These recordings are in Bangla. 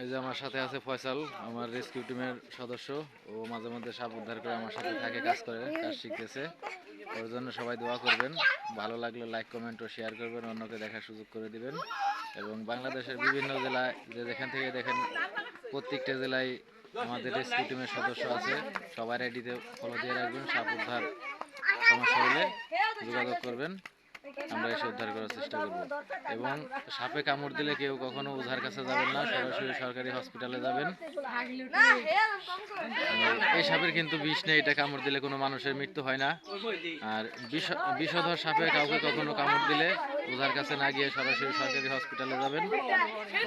এই যে আমার সাথে আছে ফয়সাল, আমার রেস্কিউ টিমের সদস্য। ও মাঝে মধ্যে সাপ উদ্ধার করে আমার সাথে থাকে, কাজ করে, কাজ শিখতেছে। ওর জন্য সবাই দোয়া করবেন। ভালো লাগলে লাইক কমেন্ট ও শেয়ার করবেন, অন্যকে দেখার সুযোগ করে দিবেন। এবং বাংলাদেশের বিভিন্ন জেলায়, যে যেখান থেকে দেখেন, প্রত্যেকটা জেলায় আমাদের রেস্কিউ টিমের সদস্য আছে। সবাই আইডিতে ফলো দিয়ে রাখবেন, সাপ উদ্ধার সমস্যা হলে যোগাযোগ করবেন। আমরা এসে উদ্ধার করার চেষ্টা করব। এবং সাপে কামড় দিলে কেউ কখনো ওঝার কাছে যাবেন না সরাসরি সরকারি হসপিটালে যাবেন। এই সাপের কিন্তু বিষ নেই এটা কামড় দিলে কোনো মানুষের মৃত্যু হয় না। আর বিষধর সাপে কাউকে কখনো কামড় দিলে ওঝার কাছে না গিয়ে সরাসরি সরকারি হসপিটালে যাবেন।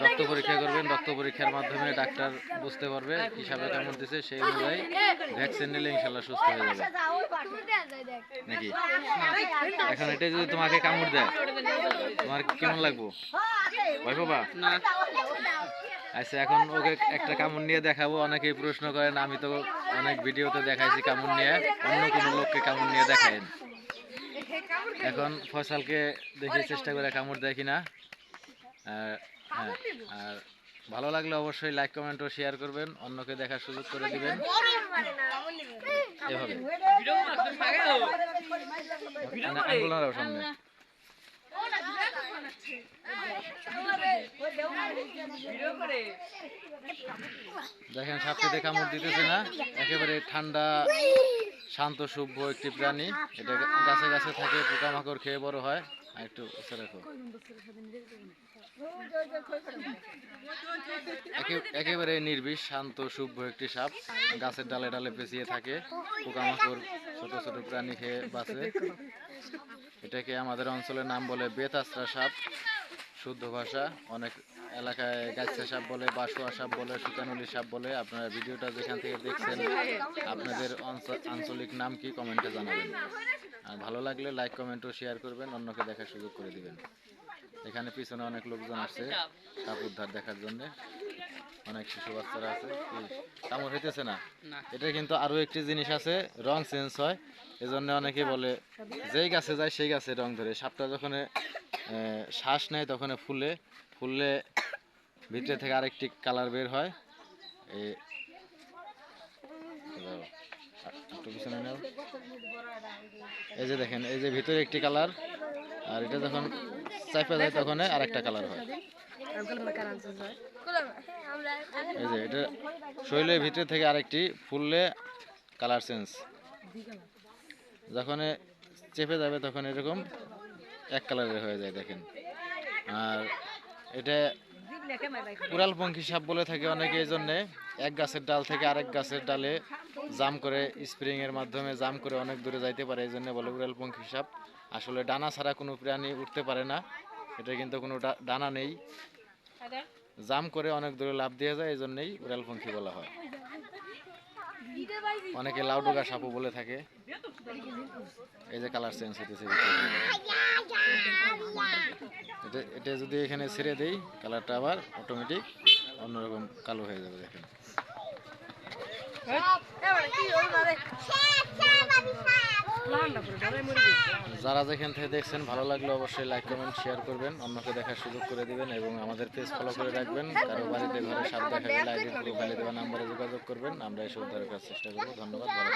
রক্ত পরীক্ষা করবেন রক্ত পরীক্ষার মাধ্যমে ডাক্তার বুঝতে পারবে কি সাপে কামড় দিছে সেই অনুযায়ী ভ্যাকসিন নিলে ইনশাল্লাহ সুস্থ হয়ে যাবে। নাকি? এখন এটা যদি তোমাকে কামড় দেয়? তোমার কেমন লাগবো? ভয় পাবা? আচ্ছা এখন ওকে একটা কামড় নিয়ে দেখাবো। অনেকেই প্রশ্ন করেন আমি তো অনেক ভিডিওতে দেখাইছি কামড় নিয়ে। অন্য কোনো লোককে কামড় নিয়ে দেখায়েন। এখন ফসলকে দেখি চেষ্টা করে কামড় দেয় কিনা। আর হ্যাঁ আর ভালো লাগলে অবশ্যই লাইক কমেন্ট ও শেয়ার করবেন। অন্যকে দেখার সুযোগ করে দিবেন। এভাবে। না, সামনে। দেখেন সাপটিতে কামড় দিতেছে না। একেবারে ঠান্ডা, শান্ত সভ্য একটি প্রাণী। এটা গাছে গাছে থাকে, পোকামাকড় খেয়ে বড় হয়। আর একটু রাখো একে- একেবারে নির্বিষ, শান্ত সভ্য একটি সাপ। গাছের ডালে ডালে পেঁচিয়ে থাকে। পোকামাকড়, ছোট ছোট প্রাণী খেয়ে বাঁচে। এটাকে আমাদের অঞ্চলের নাম বলে বেতাস্ত্রা সাপ। শুদ্ধ ভাষা। অনেক এলাকায় গাছছা সাপ বলে বাসুয়া সাপ বলে সুতানুলি সাপ বলে। আপনারা ভিডিওটা যেখান থেকে দেখছেন আপনাদের আঞ্চলিক নাম কি কমেন্টে জানাবেন। আর ভালো লাগলে লাইক কমেন্ট ও শেয়ার করবেন অন্যকে দেখার সুযোগ করে দিবেন। এখানে পিছনে অনেক লোকজন আসছে সাপ উদ্ধার দেখার জন্য। অনেক শিশু বাচ্চারা আছে। কামড় হইতেছে না। এটা কিন্তু আরও একটি জিনিস আছে রং চেঞ্জ হয়। এজন্য অনেকে বলে যেই গাছে যায় সেই গাছে রং ধরে। সাপটা যখন শ্বাস নেয় তখন ফুলে ফুললে ভিতরে থেকে আরেকটি কালার বের হয়। এই একটু যে দেখেন, এই যে ভিতরে একটি কালার, আর এটা যখন চাপা যায় তখন আরেকটা কালার হয়। এই যে এটা শরীরের ভিতরে থেকে আরেকটি ফুললে কালার চেঞ্জ। যখন চেপে যাবে তখন এরকম কালারের হয়ে যায়, দেখেন। আর এটা উড়াল পঙ্খী সাপ বলে থাকে অনেকে এই জন্যে। এক গাছের ডাল থেকে আরেক গাছের ডালে জাম করে স্প্রিং এর মাধ্যমে জাম করে অনেক দূরে যাইতে পারে, এই জন্য বলে উড়াল পঙ্খী সাপ। আসলে ডানা ছাড়া কোনো প্রাণী উঠতে পারে না এটা কিন্তু কোনো ডানা নেই। জাম করে অনেক দূরে লাভ দিয়ে যায়, এই জন্যই উড়াল পঙ্খী বলা হয়। অনেকে লাউডুগা সাপও বলে থাকে। এই যে কালার চেঞ্জ ভিতরে। এটা এটা যদি এখানে ছেড়ে দেই, কালারটা আবার অটোমেটিক অন্যরকম কালো হয়ে যাবে, দেখেন। যারা যেখান থেকে দেখছেন, ভালো লাগলে অবশ্যই লাইক কমেন্ট শেয়ার করবেন। অন্যকে দেখার সুযোগ করে দিবেন এবং আমাদের পেজ ফলো করে রাখবেন। কারও বাড়িতে, ঘরে সাপ দেখা গেলে আইডি প্রোফাইলে দেওয়া নাম্বারে যোগাযোগ করবেন। আমরা এসে উদ্ধার করার চেষ্টা করব। ধন্যবাদ, ভালো